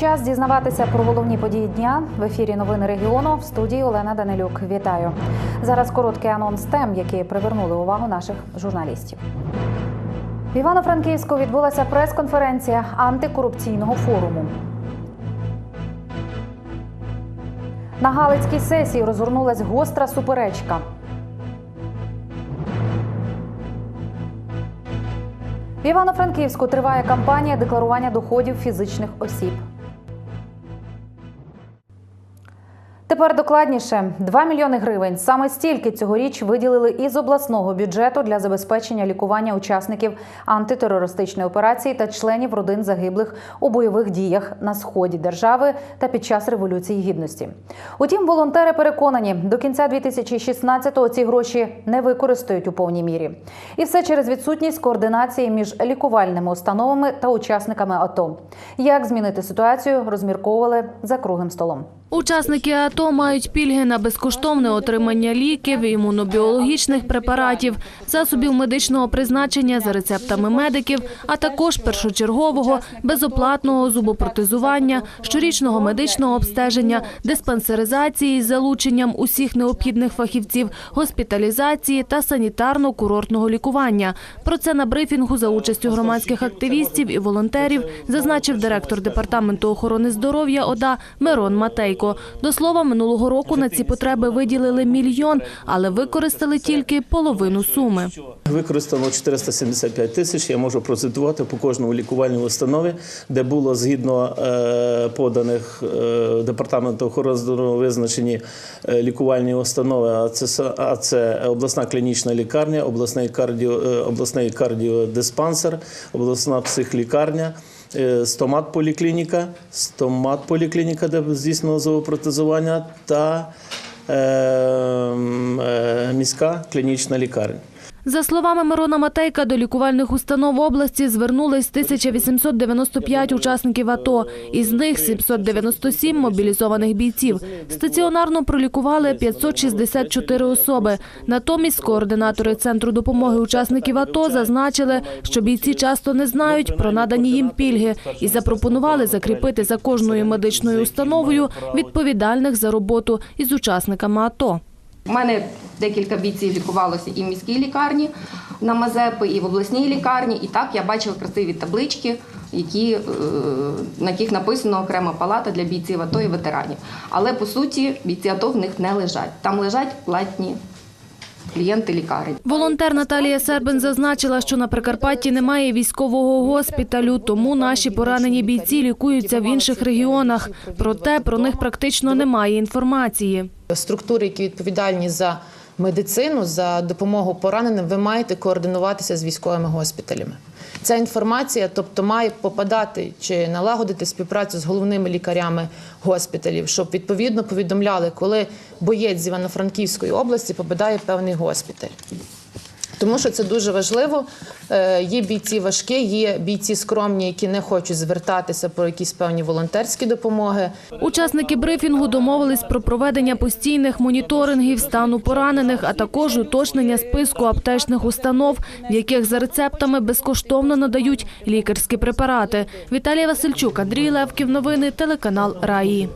час дізнаватися про головні події дня в ефірі Новини регіону в студії Олена Данилюк. Вітаю. Зараз короткий анонс тем, які привернули увагу наших журналістів. В Івано-Франківську відбулася прес-конференція антикорупційного форуму. На Галицькій сесії розгорнулась гостра суперечка. В Івано-Франківську триває кампанія декларування доходів фізичних осіб. Тепер докладніше 2 мільйони гривень. Саме стільки цьогоріч виділили із обласного бюджету для забезпечення лікування учасників антитерористичної операції та членів родин загиблих у бойових діях на сході держави та під час революції гідності. Утім, волонтери переконані, до кінця 2016-го ці гроші не використають у повній мірі. І все через відсутність координації між лікувальними установами та учасниками АТО. Як змінити ситуацію, розмірковували за круглим столом. Учасники АТО мають пільги на безкоштовне отримання ліків, імунобіологічних препаратів, засобів медичного призначення за рецептами медиків, а також першочергового безоплатного зубопротезування, щорічного медичного обстеження, диспансеризації з залученням усіх необхідних фахівців, госпіталізації та санітарно-курортного лікування. Про це на брифінгу за участю громадських активістів і волонтерів зазначив директор департаменту охорони здоров'я ОДА Мирон Матейко. До слова, минулого року на ці потреби виділили мільйон, але використали тільки половину суми. Використано 475 тисяч. Я можу процитувати по кожному лікувальній установі, де було згідно е, поданих е, департаменту охорони здоров'я визначені е, лікувальні установи. А це а це обласна клінічна лікарня, обласний кардіо, обласний кардіодиспансер, обласна психлікарня. Е, Стомат поліклініка, стомат поліклініка, де здійснено зоопротезування, та е, м, е, міська клінічна лікарня. За словами Мирона Матейка, до лікувальних установ області звернулись 1895 учасників АТО, із них 797 мобілізованих бійців. Стаціонарно пролікували 564 особи. Натомість координатори Центру допомоги учасників АТО зазначили, що бійці часто не знають про надані їм пільги і запропонували закріпити за кожною медичною установою відповідальних за роботу із учасниками АТО. У мене декілька бійців лікувалося і в міській лікарні на Мазепи, і в обласній лікарні. І так я бачила красиві таблички, які, е, на яких написано окрема палата для бійців АТО і ветеранів. Але по суті бійці АТО в них не лежать. Там лежать платні клієнти лікарень. Волонтер Наталія Сербин зазначила, що на Прикарпатті немає військового госпіталю, тому наші поранені бійці лікуються в інших регіонах. Проте про них практично немає інформації. Структури, які відповідальні за медицину, за допомогу пораненим, ви маєте координуватися з військовими госпіталями. Ця інформація, тобто, має попадати чи налагодити співпрацю з головними лікарями госпіталів, щоб відповідно повідомляли, коли боєць з Івано-Франківської області попадає в певний госпіталь. Тому що це дуже важливо. Е, Є бійці важкі, є бійці скромні, які не хочуть звертатися про якісь певні волонтерські допомоги. Учасники брифінгу домовились про проведення постійних моніторингів стану поранених, а також уточнення списку аптечних установ, в яких за рецептами безкоштовно надають лікарські препарати. Віталій Васильчук, Андрій Левків. Новини телеканал Раї.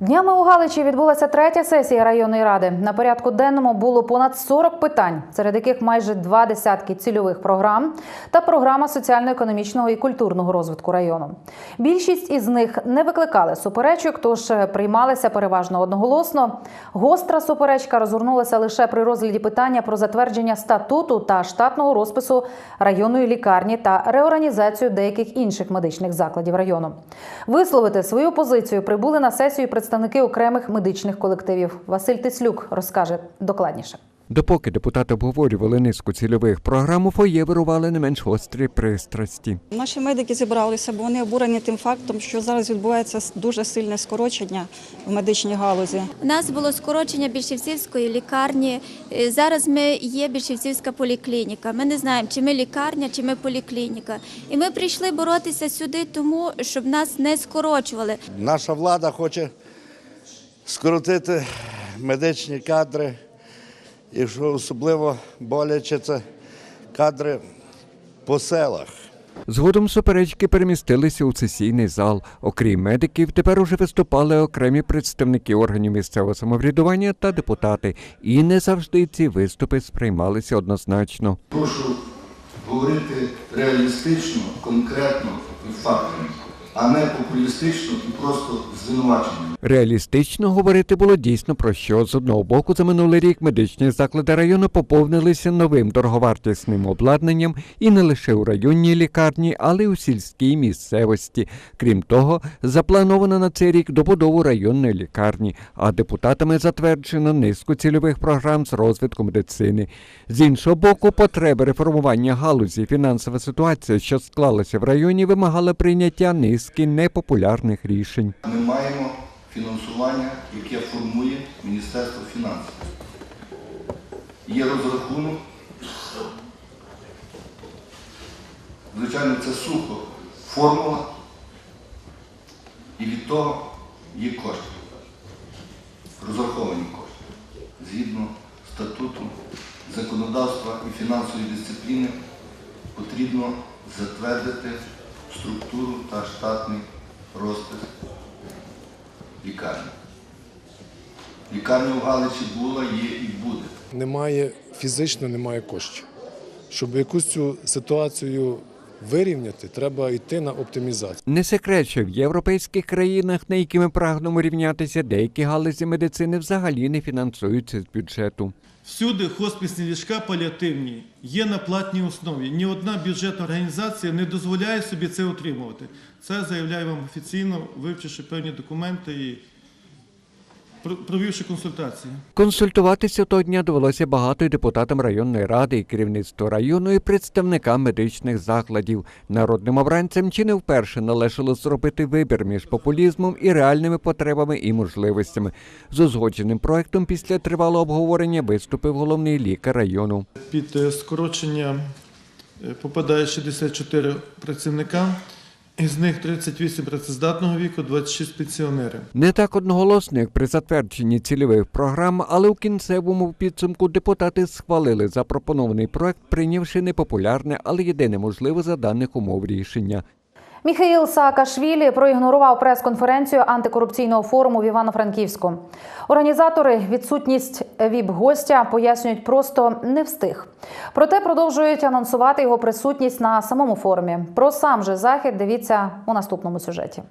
Днями у Галичі відбулася третя сесія районної ради. На порядку денному було понад 40 питань, серед яких майже два десятки цільових програм та програма соціально-економічного і культурного розвитку району. Більшість із них не викликали суперечок, тож приймалися переважно одноголосно. Гостра суперечка розгорнулася лише при розгляді питання про затвердження статуту та штатного розпису районної лікарні та реорганізацію деяких інших медичних закладів району. Висловити свою позицію прибули на сесію представники окремих медичних колективів. Василь Тислюк розкаже докладніше. Допоки депутати обговорювали низку цільових програм, у фоє вирували не менш гострі пристрасті. Наші медики зібралися, бо вони обурені тим фактом, що зараз відбувається дуже сильне скорочення в медичній галузі. У нас було скорочення Більшівцівської лікарні. Е, Зараз ми є Більшівцівська поліклініка. Ми не знаємо, чи ми лікарня, чи ми поліклініка. І ми прийшли боротися сюди, тому щоб нас не скорочували. Наша влада хоче скоротити медичні кадри, і що особливо боляче це кадри по селах. Згодом суперечки перемістилися у сесійний зал. Окрім медиків, тепер уже виступали окремі представники органів місцевого самоврядування та депутати. І не завжди ці виступи сприймалися однозначно. Прошу говорити реалістично, конкретно і фактами, а не популістично і просто звинуваченнями. Реалістично говорити було дійсно про що. З одного боку, за минулий рік медичні заклади району поповнилися новим дороговартісним обладнанням і не лише у районній лікарні, але й у сільській місцевості. Крім того, заплановано на цей рік добудову районної лікарні, а депутатами затверджено низку цільових програм з розвитку медицини. З іншого боку, потреби реформування галузі, фінансова ситуація, що склалася в районі, вимагала прийняття низки непопулярних рішень. Ми маємо фінансування, яке формує Міністерство фінансів. Є розрахунок. Звичайно, це сухо формула, і від того є кошти. Розраховані кошти. Згідно статуту законодавства і фінансової дисципліни потрібно затвердити структуру та штатний розпис лікарні. Лікарня в Галичі була, є і буде. немає фізично немає коштів. Щоб якусь цю ситуацію вирівняти, треба йти на оптимізацію. Не секрет, що в європейських країнах, на які ми прагнемо рівнятися, деякі галузі медицини взагалі не фінансуються з бюджету. Всюди хосписні ліжка паліативні є на платній основі. Ні одна бюджетна організація не дозволяє собі це утримувати. Це заявляю вам офіційно, вивчивши певні документи і провівши консультації. Консультуватися того дня довелося багато і депутатам районної ради, і керівництву району, і представникам медичних закладів. Народним обранцям чи не вперше належало зробити вибір між популізмом і реальними потребами і можливостями. З узгодженим проектом після тривалого обговорення виступив головний лікар району. Під е, скорочення е, попадає 64 працівника, із них 38 працездатного віку, 26 пенсіонери. Не так одноголосно, як при затвердженні цільових програм, але у кінцевому підсумку депутати схвалили запропонований проект, прийнявши непопулярне, але єдине можливе за даних умов рішення. Міхаїл Саакашвілі проігнорував прес-конференцію антикорупційного форуму в Івано-Франківську. Організатори відсутність віп-гостя пояснюють просто не встиг. Проте продовжують анонсувати його присутність на самому форумі. Про сам же захід дивіться у наступному сюжеті.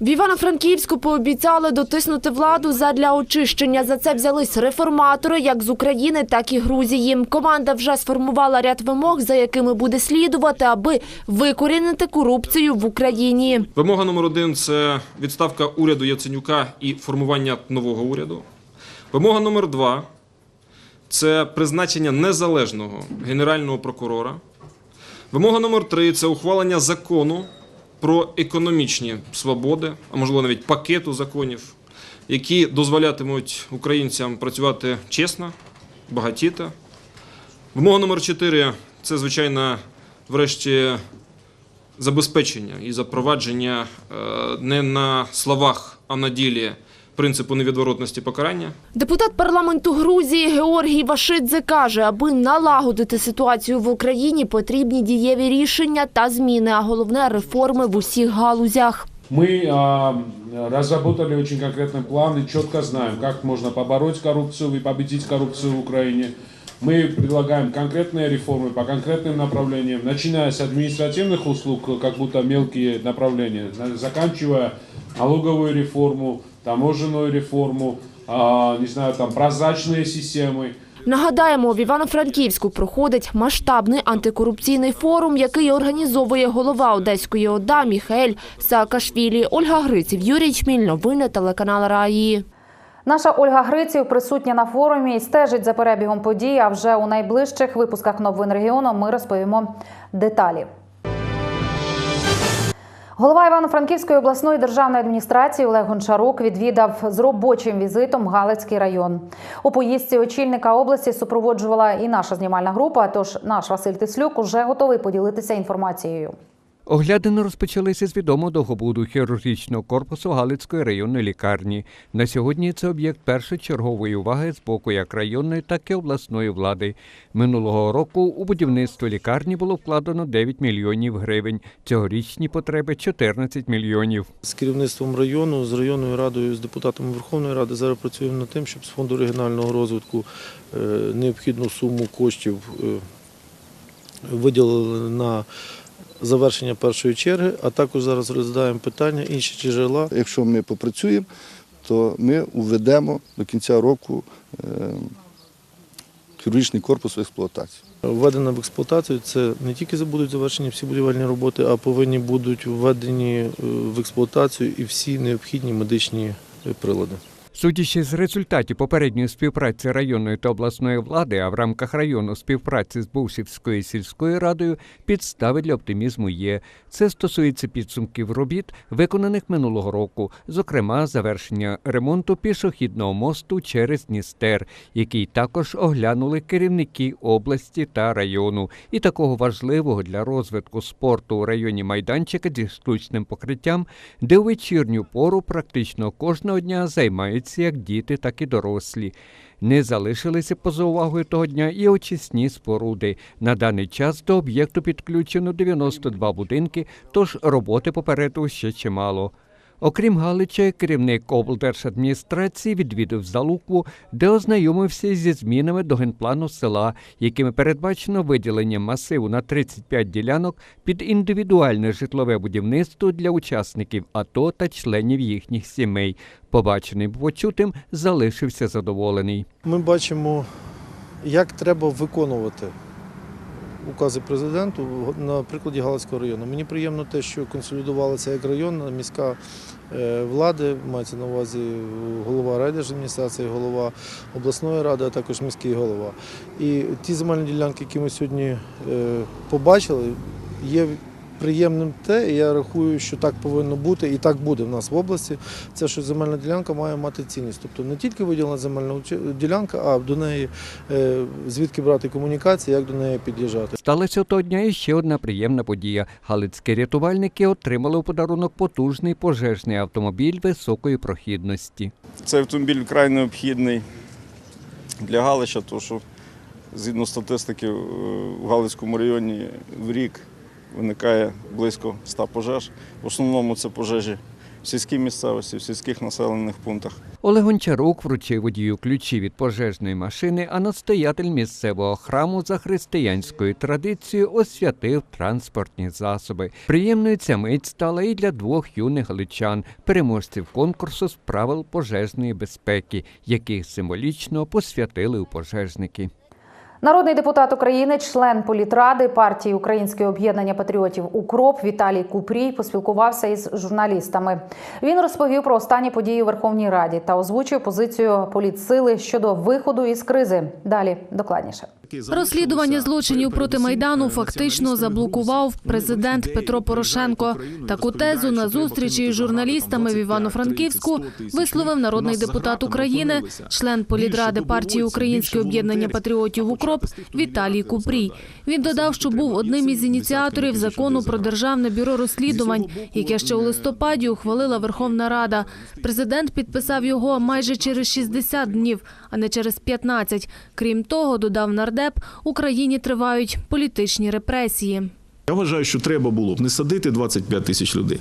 В Івано-Франківську пообіцяли дотиснути владу задля очищення. За це взялись реформатори як з України, так і Грузії. Команда вже сформувала ряд вимог, за якими буде слідувати, аби викорінити корупцію в Україні. Вимога номер один це відставка уряду Яценюка і формування нового уряду. Вимога номер два це призначення незалежного генерального прокурора. Вимога номер три це ухвалення закону про економічні свободи, а можливо навіть пакету законів, які дозволятимуть українцям працювати чесно, багатіти. Вимога номер чотири це, звичайно, врешті забезпечення і запровадження е, не на словах, а на ділі принципу невідворотності покарання. Депутат парламенту Грузії Георгій Вашидзе каже, аби налагодити ситуацію в Україні, потрібні дієві рішення та зміни, а головне реформи в усіх галузях. Мы а, разработали очень конкретный план и четко знаем, как можно побороть коррупцию и победить коррупцию в Украине. Мы предлагаем конкретные реформы по конкретным направлениям, начиная с административных услуг, как будто мелкие направления, заканчивая налоговую реформу, таможенную реформу, а, не знаю, там прозрачные системы. Нагадаємо, в Івано-Франківську проходить масштабний антикорупційний форум, який організовує голова Одеської ОДА Міхаель Саакашвілі. Ольга Гриців, Юрій Чміль, новини телеканал Раї. Наша Ольга Гриців присутня на форумі і стежить за перебігом подій. А вже у найближчих випусках новин регіону ми розповімо деталі. Голова Івано-Франківської обласної державної адміністрації Олег Гончарук відвідав з робочим візитом Галицький район. У поїздці очільника області супроводжувала і наша знімальна група. Тож наш Василь Тислюк уже готовий поділитися інформацією. Оглядини розпочалися з відомого довгобуду хірургічного корпусу Галицької районної лікарні. На сьогодні це об'єкт першочергової уваги з боку як районної, так і обласної влади. Минулого року у будівництво лікарні було вкладено 9 мільйонів гривень. Цьогорічні потреби 14 мільйонів. З керівництвом району, з районною радою, з депутатами Верховної Ради зараз працюємо над тим, щоб з фонду регіонального розвитку е, необхідну суму коштів е, виділили на завершення першої черги, а також зараз розглядаємо питання інші джерела. Якщо ми попрацюємо, то ми введемо до кінця року е, хірургічний корпус в експлуатацію. Введена в експлуатацію це не тільки будуть завершені всі будівельні роботи, а повинні будуть введені е, в експлуатацію і всі необхідні медичні е, прилади. Судячи з результатів попередньої співпраці районної та обласної влади, а в рамках району співпраці з Бувшівською сільською радою, підстави для оптимізму є. Це стосується підсумків робіт, виконаних минулого року, зокрема завершення ремонту пішохідного мосту через Дністер, який також оглянули керівники області та району, і такого важливого для розвитку спорту у районі майданчика зі штучним покриттям, де у вечірню пору практично кожного дня займаються як діти, так і дорослі. Не залишилися поза увагою того дня і очисні споруди. На даний час до об'єкту підключено 92 будинки, тож роботи попереду ще чимало. Окрім Галича, керівник облдержадміністрації відвідав Залукву, де ознайомився зі змінами до генплану села, якими передбачено виділення масиву на 35 ділянок під індивідуальне житлове будівництво для учасників АТО та членів їхніх сімей. Побачений почутим залишився задоволений. Ми бачимо, як треба виконувати укази президенту на прикладі Галицького району. Мені приємно те, що консолідувалася як район, міська влада, влади, мається на увазі голова райдержадміністрації, голова обласної ради, а також міський голова. І ті земельні ділянки, які ми сьогодні е, побачили, є приємним те, і я рахую, що так повинно бути, і так буде в нас в області. Це що земельна ділянка має мати цінність. Тобто не тільки виділена земельна ділянка, а до неї е, звідки брати комунікації, як до неї під'їжджати. Сталася того дня і ще одна приємна подія. Галицькі рятувальники отримали у подарунок потужний пожежний автомобіль високої прохідності. Цей автомобіль вкрай необхідний для Галича, тому що згідно статистики е, в Галицькому районі в рік виникає близько 100 пожеж. В основному це пожежі в сільській місцевості, в сільських населених пунктах. Олег Гончарук вручив водію ключі від пожежної машини, а настоятель місцевого храму за християнською традицією освятив транспортні засоби. Приємною ця мить стала і для двох юних галичан, переможців конкурсу з правил пожежної безпеки, яких символічно посвятили у пожежники. Народний депутат України, член політради партії Українське об'єднання патріотів Укроп Віталій Купрій поспілкувався із журналістами. Він розповів про останні події у Верховній Раді та озвучив позицію політсили щодо виходу із кризи. Далі докладніше. Розслідування злочинів проти майдану фактично заблокував президент Петро Порошенко. Таку тезу на зустрічі із журналістами в Івано-Франківську висловив народний депутат України, член політради партії Українське об'єднання патріотів УКРОП Віталій Купрій. Він додав, що був одним із ініціаторів закону про державне бюро розслідувань, яке ще у листопаді ухвалила Верховна Рада. Президент підписав його майже через 60 днів, а не через 15. Крім того, додав нардеп, Україні тривають політичні репресії. Я вважаю, що треба було б не садити 25 тисяч людей,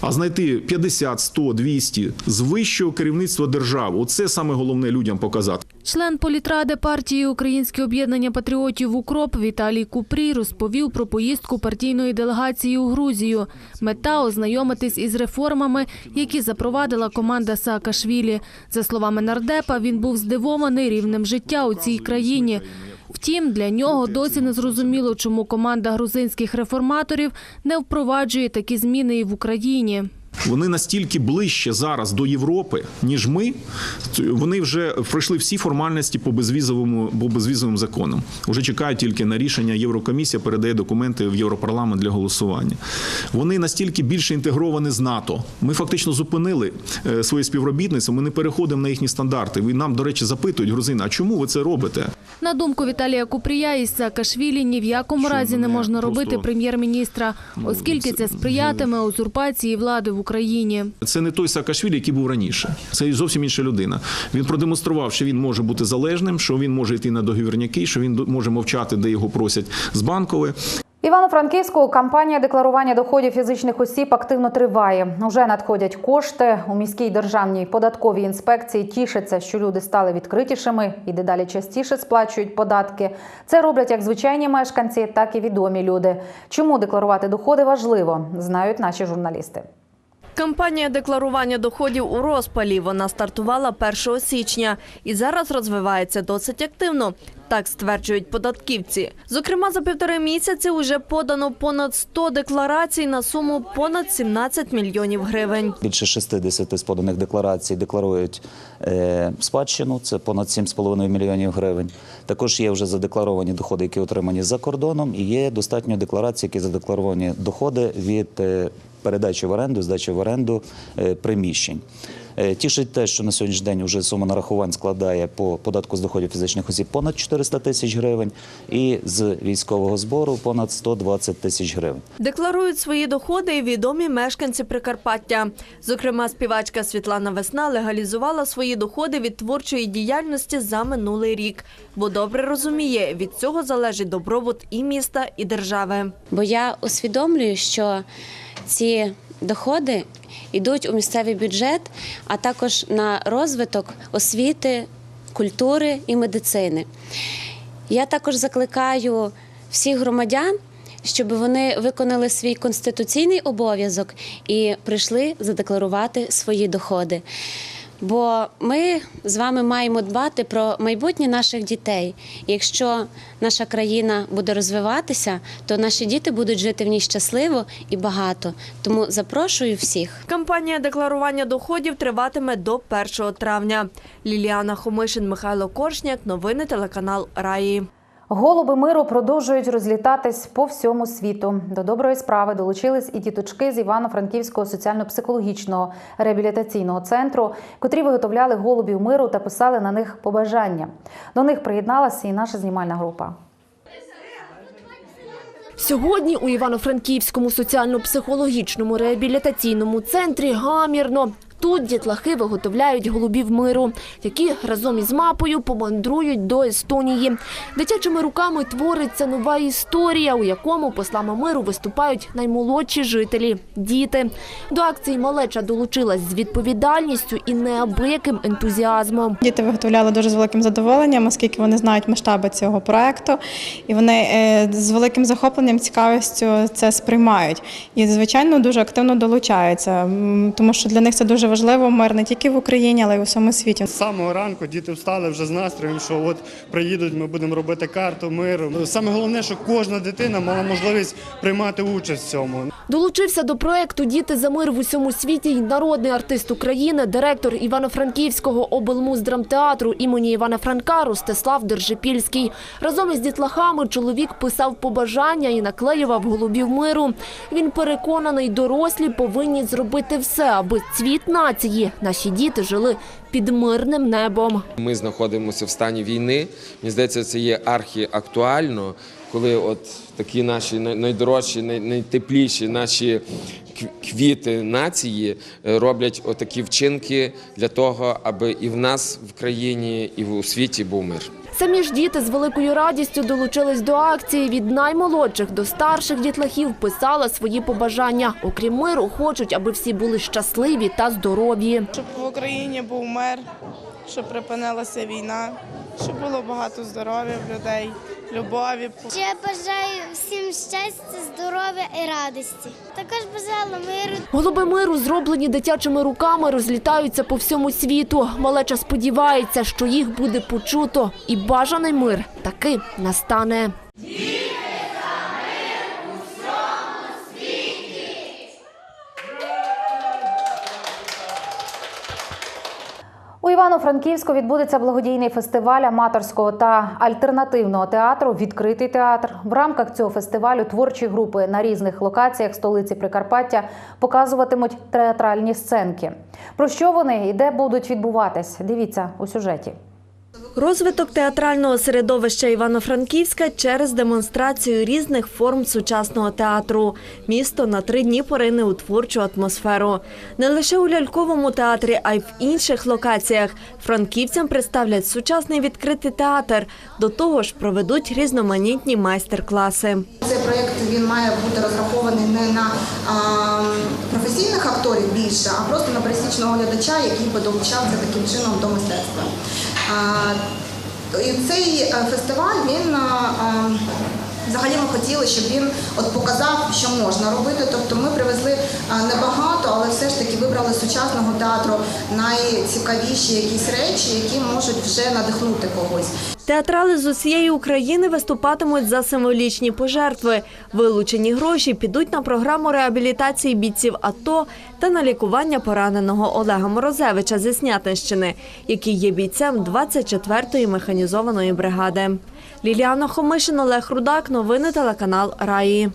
а знайти 50, 100, 200 з вищого керівництва держави. Оце саме головне людям показати. Член політради партії Українське об'єднання патріотів УКРОП Віталій Купрій розповів про поїздку партійної делегації у Грузію. Мета ознайомитись із реформами, які запровадила команда Саакашвілі. За словами нардепа, він був здивований рівнем життя у цій країні. Втім, для нього досі не зрозуміло, чому команда грузинських реформаторів не впроваджує такі зміни і в Україні. Вони настільки ближче зараз до Європи, ніж ми. Вони вже пройшли всі формальності по безвізовому по безвізовим законам. Уже чекають тільки на рішення. Єврокомісія передає документи в Європарламент для голосування. Вони настільки більше інтегровані з НАТО. Ми фактично зупинили е, своє співробітництво. Ми не переходимо на їхні стандарти. Ви нам, до речі, запитують грузини, а чому ви це робите? На думку Віталія Купрія, із Саакашвілі ні в якому Що разі не можна просто- робити прем'єр-міністра, оскільки це сприятиме узурпації влади в Україні. Це не той Саакашвілі, який був раніше. Це зовсім інша людина. Він продемонстрував, що він може бути залежним, що він може йти на договірняки, що він може мовчати, де його просять з банкової. Івано-Франківську кампанія декларування доходів фізичних осіб активно триває. Уже надходять кошти. У міській державній податковій інспекції тішаться, що люди стали відкритішими і дедалі частіше сплачують податки. Це роблять як звичайні мешканці, так і відомі люди. Чому декларувати доходи важливо, знають наші журналісти. Кампанія декларування доходів у розпалі. Вона стартувала 1 січня і зараз розвивається досить активно. Так стверджують податківці. Зокрема, за півтори місяці уже подано понад 100 декларацій на суму понад 17 мільйонів гривень. Більше 60 з поданих декларацій декларують е, спадщину, це понад 7,5 мільйонів гривень. Також є вже задекларовані доходи, які отримані за кордоном, і є достатньо декларацій, які задекларовані доходи від е, передачі в оренду, здачі в оренду е, приміщень. Е, Тішить те, що на сьогоднішній день вже сума нарахувань складає по податку з доходів фізичних осіб понад 400 тисяч гривень і з військового збору понад 120 тисяч гривень. Декларують свої доходи і відомі мешканці Прикарпаття. Зокрема, співачка Світлана Весна легалізувала свої доходи від творчої діяльності за минулий рік, бо добре розуміє, від цього залежить добробут і міста, і держави. Бо я усвідомлюю, що ці доходи йдуть у місцевий бюджет, а також на розвиток освіти, культури і медицини. Я також закликаю всіх громадян, щоб вони виконали свій конституційний обов'язок і прийшли задекларувати свої доходи. Бо ми з вами маємо дбати про майбутнє наших дітей. Якщо наша країна буде розвиватися, то наші діти будуть жити в ній щасливо і багато. Тому запрошую всіх. Кампанія декларування доходів триватиме до 1 травня. Ліліана Хомишин, Михайло Коршняк. Новини телеканал Раї. Голуби миру продовжують розлітатись по всьому світу. До доброї справи долучились і діточки з Івано-Франківського соціально-психологічного реабілітаційного центру, котрі виготовляли голубів миру та писали на них побажання. До них приєдналася і наша знімальна група. Сьогодні у Івано-Франківському соціально-психологічному реабілітаційному центрі гамірно. Тут дітлахи виготовляють голубів миру, які разом із мапою помандрують до Естонії. Дитячими руками твориться нова історія, у якому послами миру виступають наймолодші жителі діти. До акції малеча долучилась з відповідальністю і неабияким ентузіазмом. Діти виготовляли дуже з великим задоволенням, оскільки вони знають масштаби цього проекту, і вони е, з великим захопленням, цікавістю це сприймають. І, звичайно, дуже активно долучаються, тому що для них це дуже важливо мир не тільки в Україні, але й у всьому світі. З самого ранку діти встали вже з настроєм, що от приїдуть, ми будемо робити карту миру. Саме головне, що кожна дитина мала можливість приймати участь в цьому. Долучився до проекту Діти за мир в усьому світі й народний артист України, директор Івано-Франківського облмуздрамтеатру імені Івана Франка Ростислав Держипільський. Разом із дітлахами чоловік писав побажання і наклеював голубів миру. Він переконаний, дорослі повинні зробити все, аби цвіт нації наші діти жили під мирним небом. Ми знаходимося в стані війни. Мені здається, це є архіактуально, коли от такі наші найдорожчі, найтепліші наші квіти нації е, роблять отакі вчинки для того, аби і в нас в країні, і у світі був мир. Самі ж діти з великою радістю долучились до акції. Від наймолодших до старших дітлахів писала свої побажання. Окрім миру, хочуть, аби всі були щасливі та здорові. Щоб в Україні був мир, щоб припинилася війна, щоб було багато здоров'я в людей, любові. Я бажаю всім щастя, здоров'я і радості. Також бажала миру. Голуби миру, зроблені дитячими руками, розлітаються по всьому світу. Малеча сподівається, що їх буде почуто, і бажаний мир таки настане. Івано-Франківську відбудеться благодійний фестиваль аматорського та альтернативного театру Відкритий театр. В рамках цього фестивалю творчі групи на різних локаціях столиці Прикарпаття показуватимуть театральні сценки. Про що вони і де будуть відбуватись? Дивіться у сюжеті. Розвиток театрального середовища Івано-Франківська через демонстрацію різних форм сучасного театру. Місто на три дні порине у творчу атмосферу. Не лише у ляльковому театрі, а й в інших локаціях. Франківцям представлять сучасний відкритий театр. До того ж, проведуть різноманітні майстер-класи. Цей проєкт він має бути розрахований не на професійних акторів більше, а просто на пересічного глядача, який би долучався таким чином до мистецтва. І цей е, фестиваль він а, а, взагалі ми хотіли, щоб він от показав, що можна робити. Тобто ми привезли небагато, але все ж таки вибрали сучасного театру найцікавіші якісь речі, які можуть вже надихнути когось. Театрали з усієї України виступатимуть за символічні пожертви. Вилучені гроші підуть на програму реабілітації бійців АТО та на лікування пораненого Олега Морозевича зі Снятинщини, який є бійцем 24-ї механізованої бригади. Ліліана Хомишин, Олег Рудак. Новини телеканал Раї.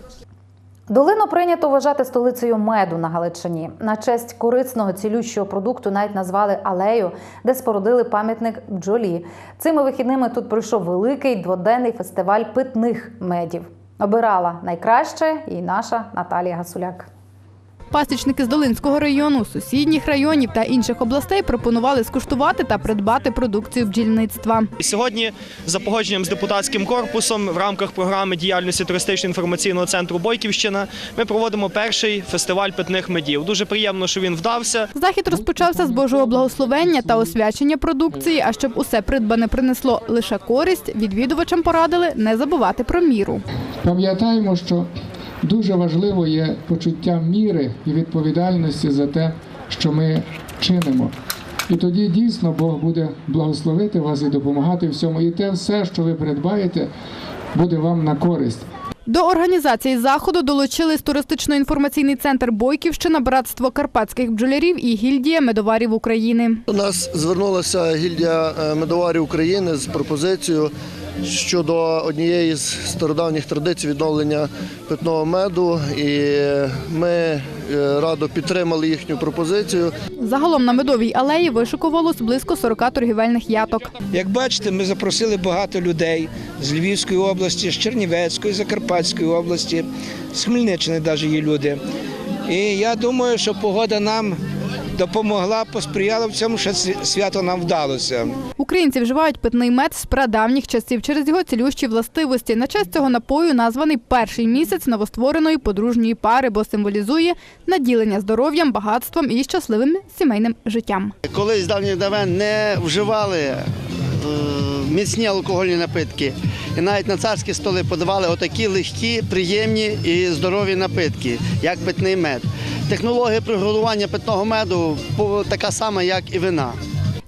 Долину прийнято вважати столицею меду на Галичині. На честь корисного цілющого продукту навіть назвали алею, де спорудили пам'ятник бджолі. Цими вихідними тут пройшов великий дводенний фестиваль питних медів. Обирала найкраще і наша Наталія Гасуляк. Пасічники з Долинського району, сусідніх районів та інших областей пропонували скуштувати та придбати продукцію бджільництва. Сьогодні за погодженням з депутатським корпусом в рамках програми діяльності туристично-інформаційного центру Бойківщина ми проводимо перший фестиваль питних медів. Дуже приємно, що він вдався. Захід розпочався з Божого благословення та освячення продукції. А щоб усе придбане принесло лише користь, відвідувачам порадили не забувати про міру. Пам'ятаємо, що дуже важливо є почуття міри і відповідальності за те, що ми чинимо. І тоді дійсно Бог буде благословити вас і допомагати всьому. І те все, що ви придбаєте, буде вам на користь. До організації заходу долучились туристично-інформаційний центр Бойківщина, братство карпатських бджолярів і гільдія медоварів України. До нас звернулася гільдія е, медоварів України з пропозицією щодо однієї з стародавніх традицій відновлення питного меду, і ми е, радо підтримали їхню пропозицію. Загалом на медовій алеї вишикувалось близько 40 торгівельних яток. Як бачите, ми запросили багато людей з Львівської області, з Чернівецької, Закарпатської області, з Хмельниччини навіть є люди. І я думаю, що погода нам допомогла, посприяла в цьому, що свято нам вдалося. Українці вживають питний мед з прадавніх часів через його цілющі властивості. На честь цього напою названий перший місяць новоствореної подружньої пари, бо символізує наділення здоров'ям, багатством і щасливим сімейним життям. Колись з давніх давен не вживали е, міцні алкогольні напитки. І навіть на царські столи подавали отакі легкі, приємні і здорові напитки, як питний мед. Технологія приготування питного меду така сама, як і вина.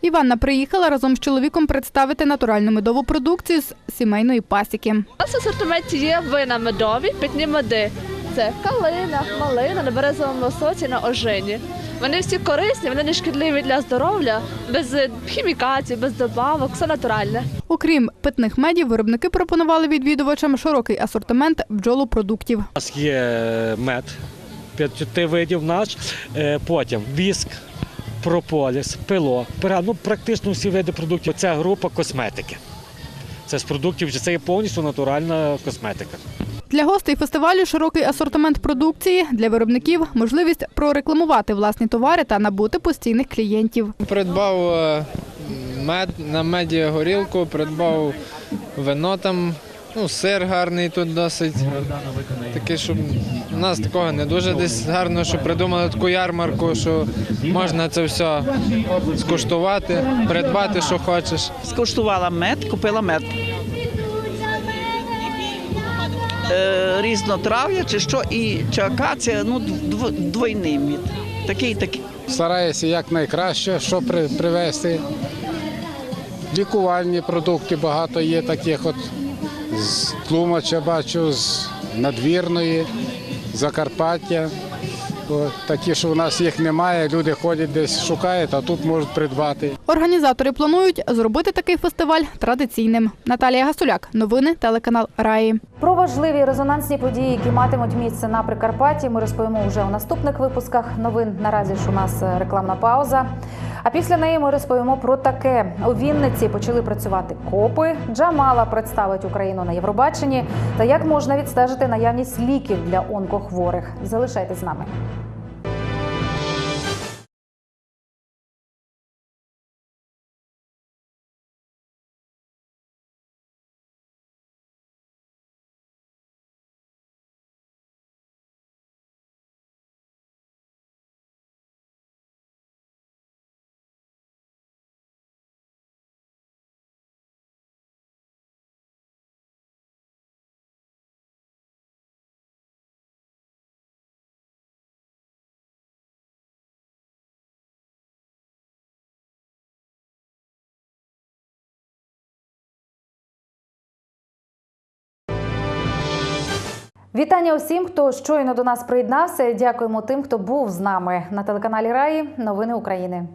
Іванна приїхала разом з чоловіком представити натуральну медову продукцію з сімейної пасіки. У нас в асортименті є вина медові, питні меди. Це калина, малина на березовому соці на ожині. Вони всі корисні, вони не шкідливі для здоров'я, без е, хімікатів, без добавок, все натуральне. Окрім питних медів, виробники пропонували відвідувачам широкий асортимент бджолопродуктів. У нас є мед п'яти видів наш, е, потім віск, прополіс, пило, пера, ну практично всі види продуктів. Це група косметики. Це з продуктів, це є повністю натуральна косметика. Для гостей фестивалю широкий асортимент продукції, для виробників можливість прорекламувати власні товари та набути постійних клієнтів. Придбав е, мед на меді горілку, придбав вино там, ну, сир гарний тут досить. Такий, щоб у нас такого не дуже десь гарно, що придумали таку ярмарку, що можна це все скуштувати, придбати, що хочеш. Скуштувала мед, купила мед. Е, різнотрав'я чи що, і чи акація, ну дв- двойний мід. Такий такий. Стараюся якнайкраще, що при, привезти. Лікувальні продукти багато є таких от з Тлумача бачу, з надвірної, Закарпаття. Бо такі, що у нас їх немає, люди ходять десь шукають, а тут можуть придбати. Організатори планують зробити такий фестиваль традиційним. Наталія Гасуляк, новини, телеканал Раї. Про важливі резонансні події, які матимуть місце на Прикарпатті, ми розповімо вже у наступних випусках новин. Наразі ж у нас рекламна пауза. А після неї ми розповімо про таке: у Вінниці почали працювати копи. Джамала представить Україну на Євробаченні. Та як можна відстежити наявність ліків для онкохворих? Залишайтесь з нами. Вітання усім, хто щойно до нас приєднався. Дякуємо тим, хто був з нами на телеканалі Раї. Новини України.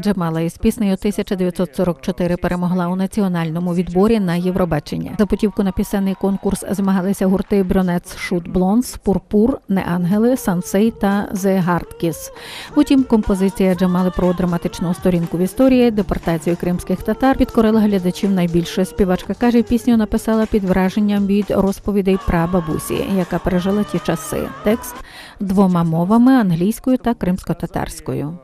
Джамала із піснею 1944 перемогла у національному відборі на Євробачення. За путівку на пісенний конкурс змагалися гурти Брюнец Шут Блонс, Пурпур, Неангели, Сансей та The Hardkiss. Утім, композиція Джамали про драматичну сторінку в історії, депортацію кримських татар підкорила глядачів найбільше. Співачка каже, пісню написала під враженням від розповідей прабабусі, яка пережила ті часи. Текст двома мовами англійською та кримсько-татарською.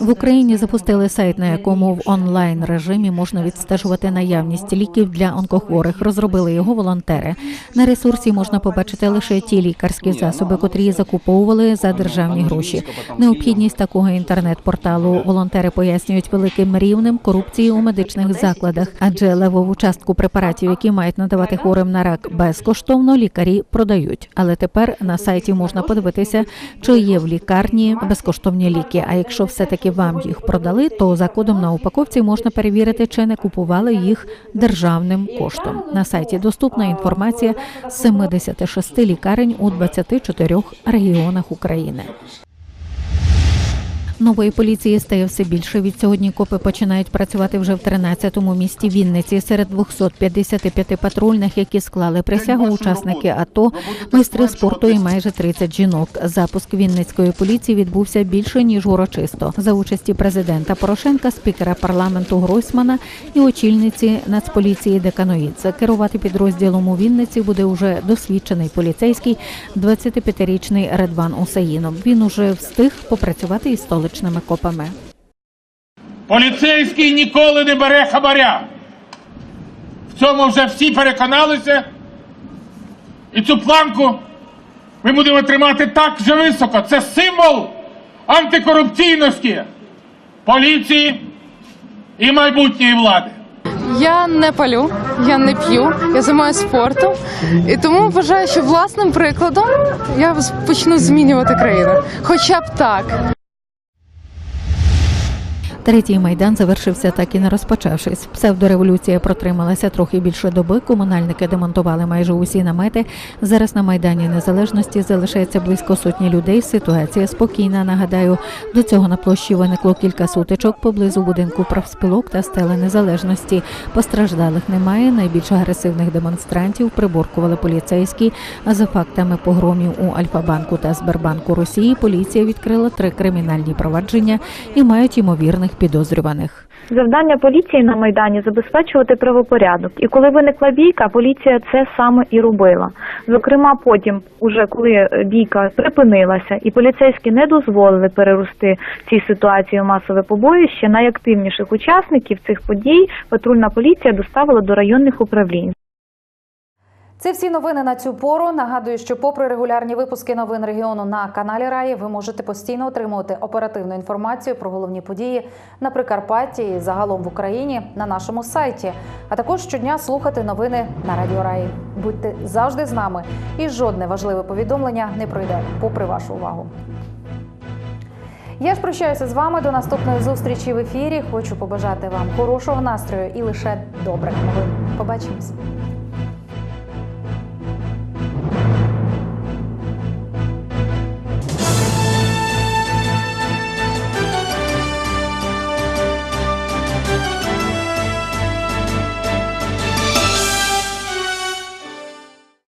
В Україні запустили сайт, на якому в онлайн режимі можна відстежувати наявність ліків для онкохворих. Розробили його волонтери. На ресурсі можна побачити лише ті лікарські засоби, котрі закуповували за державні гроші. Необхідність такого інтернет-порталу волонтери пояснюють великим рівнем корупції у медичних закладах, адже левову частку препаратів, які мають надавати хворим на рак безкоштовно, лікарі продають. Але тепер на сайті можна подивитися, чи є в лікарні безкоштовні ліки. А якщо все таки вам їх продали, то за кодом на упаковці можна перевірити, чи не купували їх державним коштом. На сайті доступна інформація з 76 лікарень у 24 регіонах України. Нової поліції стає все більше. Від сьогодні копи починають працювати вже в 13-му місті Вінниці. Серед 255 патрульних, які склали присягу, учасники АТО, майстри спорту і майже 30 жінок. Запуск Вінницької поліції відбувся більше ніж урочисто за участі президента Порошенка, спікера парламенту Гройсмана і очільниці Нацполіції Деканоїдзе. Керувати підрозділом у Вінниці буде уже досвідчений поліцейський 25-річний Редван Усаїнов. Він уже встиг попрацювати із столичними копами. Поліцейський ніколи не бере хабаря. В цьому вже всі переконалися. І цю планку ми будемо тримати так же високо. Це символ антикорупційності поліції і майбутньої влади. Я не палю, я не п'ю, я займаюся спортом. І тому вважаю, що власним прикладом я почну змінювати країну. Хоча б так. Третій майдан завершився так і не розпочавшись. Псевдореволюція протрималася трохи більше доби. Комунальники демонтували майже усі намети. Зараз на майдані незалежності залишається близько сотні людей. Ситуація спокійна. Нагадаю, до цього на площі виникло кілька сутичок поблизу будинку профспілок та стели незалежності. Постраждалих немає. Найбільш агресивних демонстрантів приборкували поліцейські. А за фактами погромів у Альфа-банку та Сбербанку Росії поліція відкрила три кримінальні провадження і мають ймовірних підозрюваних. Завдання поліції на майдані забезпечувати правопорядок. І коли виникла бійка, поліція це саме і робила. Зокрема, потім, уже коли бійка припинилася, і поліцейські не дозволили перерости цій ситуації в масове побоїще, найактивніших учасників цих подій патрульна поліція доставила до районних управлінь. Це всі новини на цю пору. Нагадую, що попри регулярні випуски новин регіону на каналі Раї, ви можете постійно отримувати оперативну інформацію про головні події на Прикарпатті і загалом в Україні на нашому сайті. А також щодня слухати новини на Радіо Раї. Будьте завжди з нами, і жодне важливе повідомлення не пройде, попри вашу увагу. Я ж прощаюся з вами до наступної зустрічі в ефірі. Хочу побажати вам хорошого настрою і лише добрих новин. Побачимось.